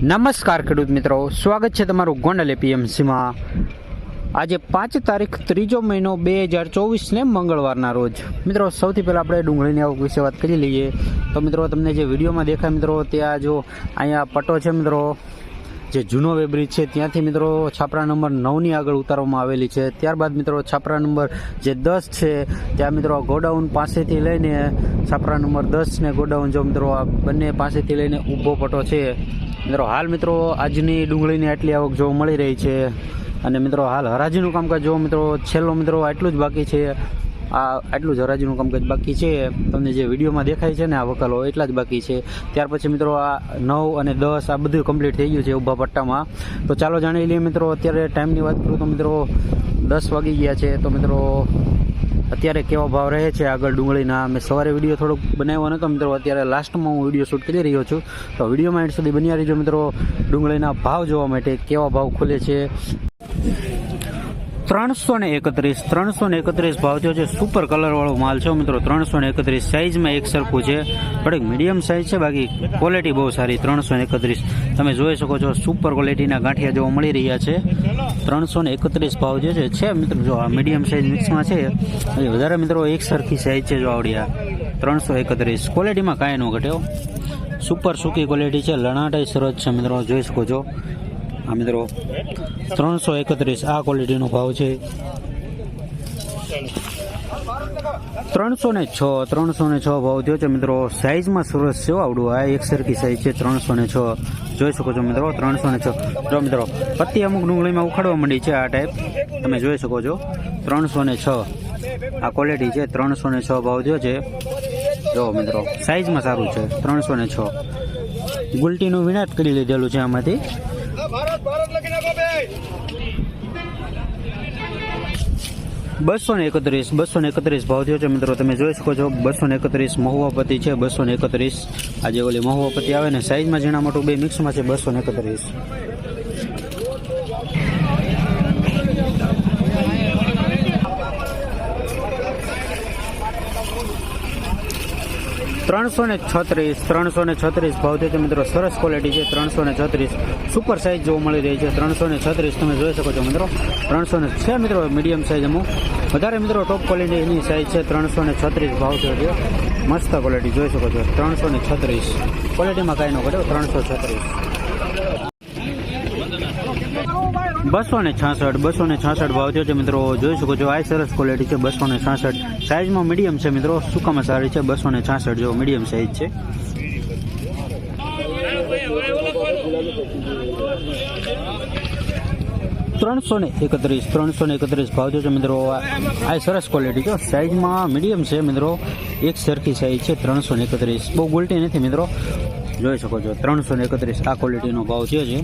નમસ્કાર ખેડૂત મિત્રો. સ્વાગત છે તમારું ગોંડલ એપીએમસીમાં આજે પાંચ તારીખ ત્રીજો મહિનો બે હજાર ચોવીસને મંગળવારના રોજ. મિત્રો, સૌથી પહેલાં આપણે ડુંગળીની આવક વિશે વાત કરી લઈએ. તો મિત્રો, તમને જે વિડીયોમાં દેખાય મિત્રો, ત્યાં જો અહીંયા પટ્ટો છે મિત્રો. જે જૂનો વેબ્રિજ છે, ત્યાંથી મિત્રો છાપરા નંબર નવની આગળ ઉતારવામાં આવેલી છે. ત્યારબાદ મિત્રો છાપરા નંબર જે દસ છે, ત્યાં મિત્રો ગોડાઉન પાસેથી લઈને છાપરા નંબર દસ ને ગોડાઉન જો મિત્રો આ બંને પાસેથી લઈને ઊભો પટો છે. મિત્રો હાલ મિત્રો આજની ડુંગળીની આટલી આવક જોવા મળી રહી છે અને મિત્રો હાલ હરાજીનું કામકાજ જો મિત્રો છેલ્લો મિત્રો આટલું જ બાકી છે. આ આટલું જરાજનું કામકાજ બાકી છે. તમને જે વિડીયોમાં દેખાય છે ને આ વકાલો, એટલા જ બાકી છે. ત્યાર પછી મિત્રો આ નવ અને દસ આ બધું કમ્પ્લીટ થઈ ગયું છે ઊભા પટ્ટામાં. તો ચાલો જાણી લઈએ મિત્રો, અત્યારે ટાઈમની વાત કરું તો મિત્રો દસ વાગી ગયા છે. તો મિત્રો અત્યારે કેવો ભાવ રહે છે આગળ ડુંગળીના? મેં સવારે વીડિયો થોડોક બનાવ્યો નહોતો મિત્રો, અત્યારે લાસ્ટમાં હું વીડિયો શૂટ કરી રહ્યો છું. તો વિડીયોમાં એન્ડ સુધી બન્યા રહીજો મિત્રો ડુંગળીના ભાવ જોવા માટે કેવા ભાવ ખુલે છે. ત્રણસો ને એકત્રીસ, ત્રણસો ને એકત્રીસ ભાવ થયો છે. સુપર કલર વાળો માલ છે મિત્રો. ત્રણસો ને એકત્રીસ સાઇઝમાં એક સરખું છે. થોડીક મીડિયમ સાઇઝ છે, બાકી ક્વોલિટી બહુ સારી. ત્રણસો ને એકત્રીસ. તમે જોઈ શકો છો સુપર ક્વોલિટીના ગાંઠિયા જોવા મળી રહ્યા છે. ત્રણસો ને એકત્રીસ ભાવ જે છે છે મિત્રો, જો આ મીડિયમ સાઇઝ મિક્સમાં છે, એ વધારે મિત્રો એક સરખી સાઇઝ છે જો આવડી આ ત્રણસો એકત્રીસ. ક્વોલિટીમાં કાંઈ ન ઘટ્યો સુપર સૂકી ક્વોલિટી છે, લણાટાઈ સરસ છે મિત્રો, જોઈ શકો છો. આ મિત્રો. ત્રણસો એકત્રીસ, આ ક્વોલિટીનો ભાવ છે. ત્રણસો ને છ, ત્રણસો ને છ ભાવ થયો છે, મિત્રો. સાઈઝમાં સરસ છે આવડું આ એક સરખી સાઈઝ છે, ત્રણસો ને છ. જોઈ શકો છો, મિત્રો. ત્રણસો ને છ. જો, મિત્રો પત્તી અમુક ડુંગળીમાં ઉખાડવા માંડી છે આ ટાઈપ તમે જોઈ શકો છો. ત્રણસો ને છ. આ ક્વોલિટી છે, ત્રણસો ને છ ભાવ થયો છે. જો, મિત્રો સાઈઝમાં સારું છે. ત્રણસો ને છ. ગુલટીનું વિનાટ કરી લીધેલું છે આમાંથી. બસો ને એકત્રીસ બસો ને એકત્રીસ ભાવ થયો છે મિત્રો. તમે જોઈ શકો છો બસો ને એકત્રીસ મહુવાપતિ છે બસો ને એકત્રીસ. આજે ઓલી મહુવાપતિ આવે ને, સાઈઝમાં ઝીણા મોટું બે મિક્સમાં છે બસો ને એકત્રીસ. ત્રણસો ને છત્રીસ ત્રણસો ને છત્રીસ ભાવ થયો છે મિત્રો. સરસ ક્વોલિટી છે ત્રણસો ને છત્રીસ. સુપર સાઇઝ જોવા મળી રહી છે, ત્રણસો ને છત્રીસ તમે જોઈ શકો છો મિત્રો. ત્રણસો ને છે મિત્રો મીડિયમ સાઇઝ અમુક. વધારે મિત્રો ટોપ ક્વોલિટીની સાઇઝ છે ત્રણસો ને છત્રીસ ભાવ છે મસ્ત ક્વોલિટી જોઈ શકો છો. ત્રણસો ને છત્રીસ. ક્વોલિટીમાં કાંઈ ન ઘટ્યો ત્રણસો છત્રીસ. બસો ને છાસઠ, બસો ને છાસઠ ભાવ થયો છે મિત્રો. જોઈ શકો છો, આ સરસ ક્વોલિટી છે, બસો ને છાસઠ. સાઇઝમાં મીડિયમ છે મિત્રો. સુકામાં સારી છે? બસો ને છાસઠ જો મીડિયમ સાઇઝ છે. ત્રણસો ને એકત્રીસ, ત્રણસો ને એકત્રીસ ભાવ જોજો મિત્રો. આ સરસ ક્વોલિટી જો. સાઇઝમાં મીડિયમ છે મિત્રો. એક સરખી સાઇઝ છે ત્રણસો ને એકત્રીસ. બહુ ગુલટી નથી મિત્રો. જોઈ શકો છો, ત્રણસો ને એકત્રીસ આ ક્વોલિટીનો ભાવ થયો છે.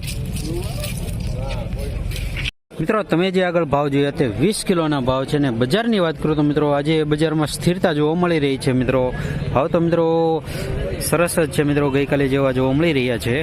મિત્રો, તમે જે આગળ ભાવ જોયા તે વીસ કિલોના ભાવ છે ને બજારની વાત કરું તો મિત્રો, આજે બજારમાં સ્થિરતા જોવા મળી રહી છે મિત્રો. ભાવ તો મિત્રો સરસ જ છે મિત્રો. ગઈકાલે જેવા જોવા મળી રહ્યા છે.